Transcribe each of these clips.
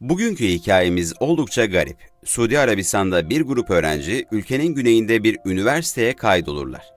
Bugünkü hikayemiz oldukça garip. Suudi Arabistan'da bir grup öğrenci ülkenin güneyinde bir üniversiteye kaydolurlar.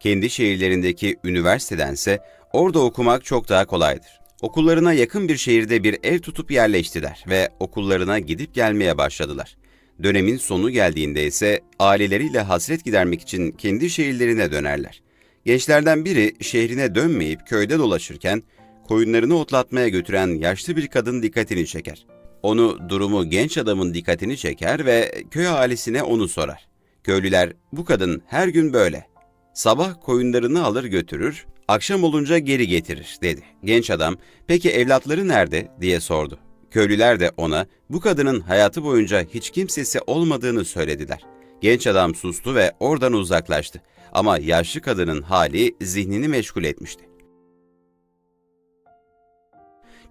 Kendi şehirlerindeki üniversitedense orada okumak çok daha kolaydır. Okullarına yakın bir şehirde bir ev tutup yerleştiler ve okullarına gidip gelmeye başladılar. Dönemin sonu geldiğinde ise aileleriyle hasret gidermek için kendi şehirlerine dönerler. Gençlerden biri şehrine dönmeyip köyde dolaşırken koyunlarını otlatmaya götüren yaşlı bir kadın dikkatini çeker. Onu durumu genç adamın dikkatini çeker ve köy ahalisine onu sorar. Köylüler bu kadın her gün böyle. Sabah koyunlarını alır götürür, akşam olunca geri getirir dedi. Genç adam peki evlatları nerede diye sordu. Köylüler de ona bu kadının hayatı boyunca hiç kimsesi olmadığını söylediler. Genç adam sustu ve oradan uzaklaştı. Ama yaşlı kadının hali zihnini meşgul etmişti.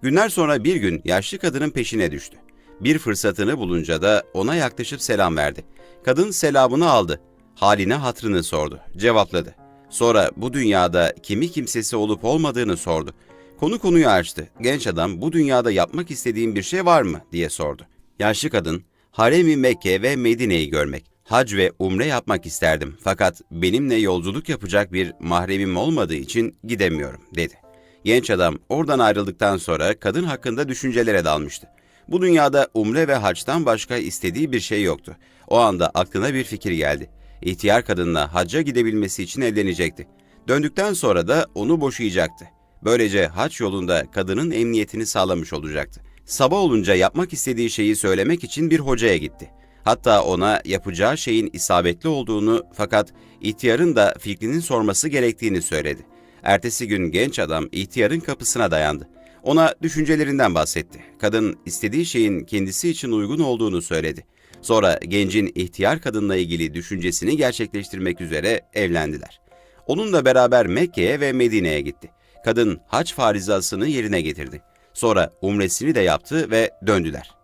Günler sonra bir gün yaşlı kadının peşine düştü. Bir fırsatını bulunca da ona yaklaşıp selam verdi. Kadın selamını aldı. Haline hatrını sordu. Cevapladı. Sonra bu dünyada kimi kimsesi olup olmadığını sordu. Konu konuyu açtı. Genç adam bu dünyada yapmak istediğin bir şey var mı diye sordu. Yaşlı kadın, Harem-i Mekke ve Medine'yi görmek, hac ve umre yapmak isterdim fakat benimle yolculuk yapacak bir mahremim olmadığı için gidemiyorum dedi. Genç adam oradan ayrıldıktan sonra kadın hakkında düşüncelere dalmıştı. Bu dünyada umre ve haçtan başka istediği bir şey yoktu. O anda aklına bir fikir geldi. İhtiyar kadınla hacca gidebilmesi için evlenecekti. Döndükten sonra da onu boşayacaktı. Böylece haç yolunda kadının emniyetini sağlamış olacaktı. Sabah olunca yapmak istediği şeyi söylemek için bir hocaya gitti. Hatta ona yapacağı şeyin isabetli olduğunu fakat ihtiyarın da fikrinin sorması gerektiğini söyledi. Ertesi gün genç adam ihtiyarın kapısına dayandı. Ona düşüncelerinden bahsetti. Kadın istediği şeyin kendisi için uygun olduğunu söyledi. Sonra gencin ihtiyar kadınla ilgili düşüncesini gerçekleştirmek üzere evlendiler. Onunla beraber Mekke'ye ve Medine'ye gitti. Kadın haç farizasını yerine getirdi. Sonra umresini de yaptı ve döndüler.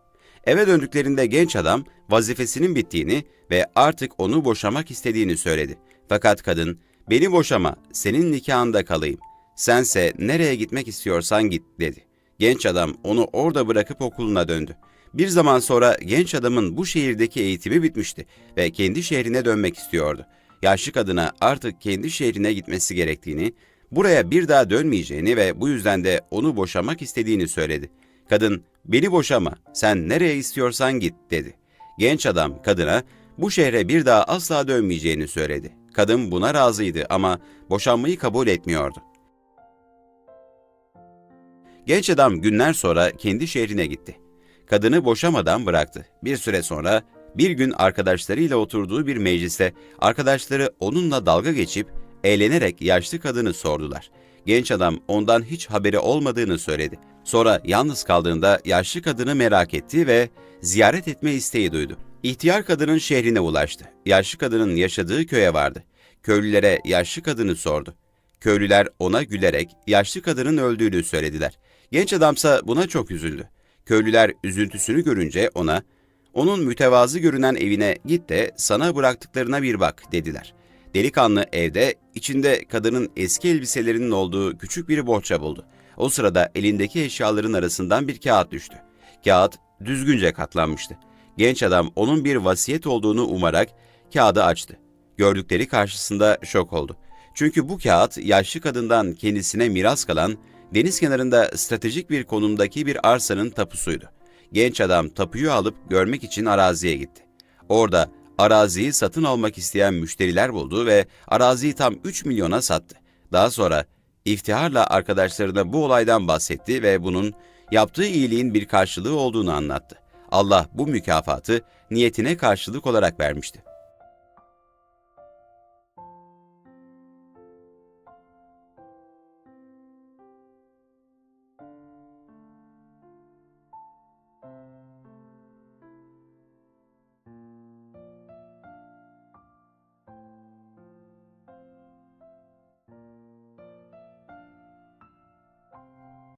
Eve döndüklerinde genç adam vazifesinin bittiğini ve artık onu boşamak istediğini söyledi. Fakat kadın, beni boşama, senin nikahında kalayım. Sense nereye gitmek istiyorsan git dedi. Genç adam onu orada bırakıp okuluna döndü. Bir zaman sonra genç adamın bu şehirdeki eğitimi bitmişti ve kendi şehrine dönmek istiyordu. Yaşlı kadına artık kendi şehrine gitmesi gerektiğini, buraya bir daha dönmeyeceğini ve bu yüzden de onu boşamak istediğini söyledi. Kadın, beni boşama, sen nereye istiyorsan git dedi. Genç adam kadına bu şehre bir daha asla dönmeyeceğini söyledi. Kadın buna razıydı ama boşanmayı kabul etmiyordu. Genç adam günler sonra kendi şehrine gitti. Kadını boşamadan bıraktı. Bir süre sonra bir gün arkadaşlarıyla oturduğu bir mecliste arkadaşları onunla dalga geçip eğlenerek yaşlı kadını sordular. Genç adam ondan hiç haberi olmadığını söyledi. Sonra yalnız kaldığında yaşlı kadını merak etti ve ziyaret etme isteği duydu. İhtiyar kadının şehrine ulaştı. Yaşlı kadının yaşadığı köye vardı. Köylülere yaşlı kadını sordu. Köylüler ona gülerek yaşlı kadının öldüğünü söylediler. Genç adamsa buna çok üzüldü. Köylüler üzüntüsünü görünce ona, onun mütevazı görünen evine git de sana bıraktıklarına bir bak dediler. Delikanlı evde içinde kadının eski elbiselerinin olduğu küçük bir bohça buldu. O sırada elindeki eşyaların arasından bir kağıt düştü. Kağıt düzgünce katlanmıştı. Genç adam onun bir vasiyet olduğunu umarak kağıdı açtı. Gördükleri karşısında şok oldu. Çünkü bu kağıt yaşlı kadından kendisine miras kalan deniz kenarında stratejik bir konumdaki bir arsanın tapusuydu. Genç adam tapuyu alıp görmek için araziye gitti. Orada araziyi satın almak isteyen müşteriler buldu ve araziyi tam 3 milyona sattı. Daha sonra iftiharla arkadaşlarına bu olaydan bahsetti ve bunun yaptığı iyiliğin bir karşılığı olduğunu anlattı. Allah bu mükafatı niyetine karşılık olarak vermişti.